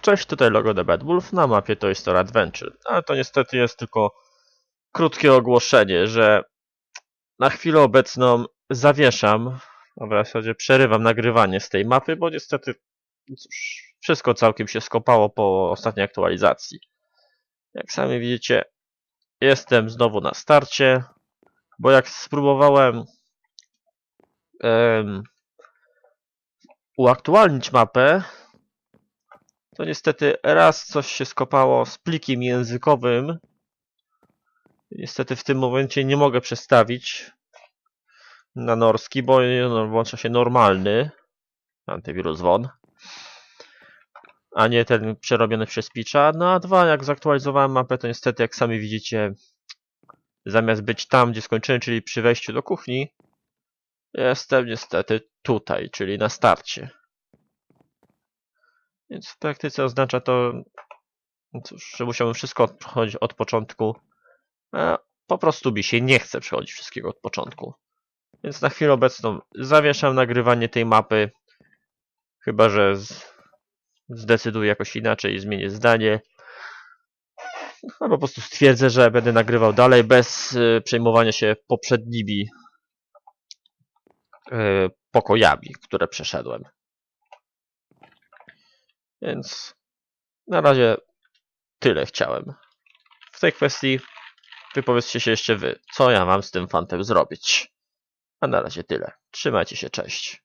Cześć, tutaj logo The Bad Wolf, na mapie Toy Story Adventure. Ale to niestety jest tylko krótkie ogłoszenie, że na chwilę obecną zawieszam, a w zasadzie przerywam nagrywanie z tej mapy, bo niestety no cóż, wszystko całkiem się skopało po ostatniej aktualizacji. Jak sami widzicie, jestem znowu na starcie, bo jak spróbowałem em, uaktualnić mapę, to niestety raz coś się skopało z plikiem językowym. Niestety w tym momencie nie mogę przestawić na norski, bo no, włącza się normalny antywirus WON, a nie ten przerobiony przez Pitcha. No a dwa, jak zaktualizowałem mapę, to niestety, jak sami widzicie, zamiast być tam, gdzie skończyłem, czyli przy wejściu do kuchni, jestem niestety tutaj, czyli na starcie. Więc w praktyce oznacza to, no cóż, że musiałbym wszystko przechodzić od początku. A po prostu mi się nie chce przechodzić wszystkiego od początku. Więc na chwilę obecną zawieszam nagrywanie tej mapy. Chyba, że zdecyduję jakoś inaczej i zmienię zdanie. Albo po prostu stwierdzę, że będę nagrywał dalej bez y, przejmowania się poprzednimi y, pokojami, które przeszedłem. Więc na razie tyle chciałem. W tej kwestii wypowiedzcie się jeszcze wy, co ja mam z tym fantem zrobić. A na razie tyle. Trzymajcie się, cześć.